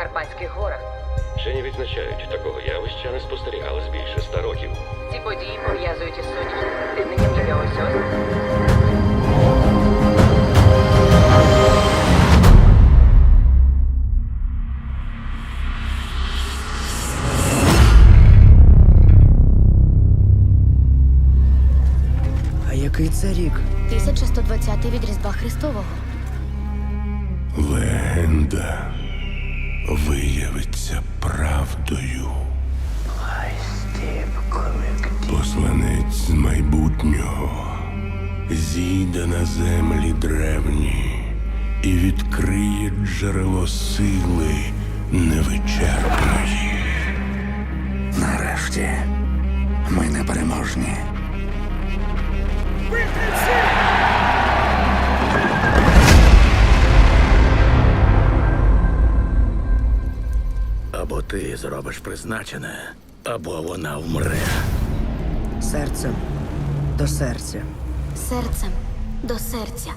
Карпатських горах. Вчені відзначають, такого явища не спостерігалось більше ста років. Ці події пов'язують із сонячним якогось озера. А який це рік? 1120 від Різдва Христового. Легенда виявиться правдою. Посланець з майбутнього зійде на землі древні і відкриє джерело сили невичерпної. Нарешті ми непереможні. Або ти зробиш призначене, або вона вмре. Серцем до серця. Серцем до серця.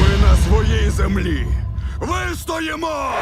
Ми на своїй землі. Вистоїмо!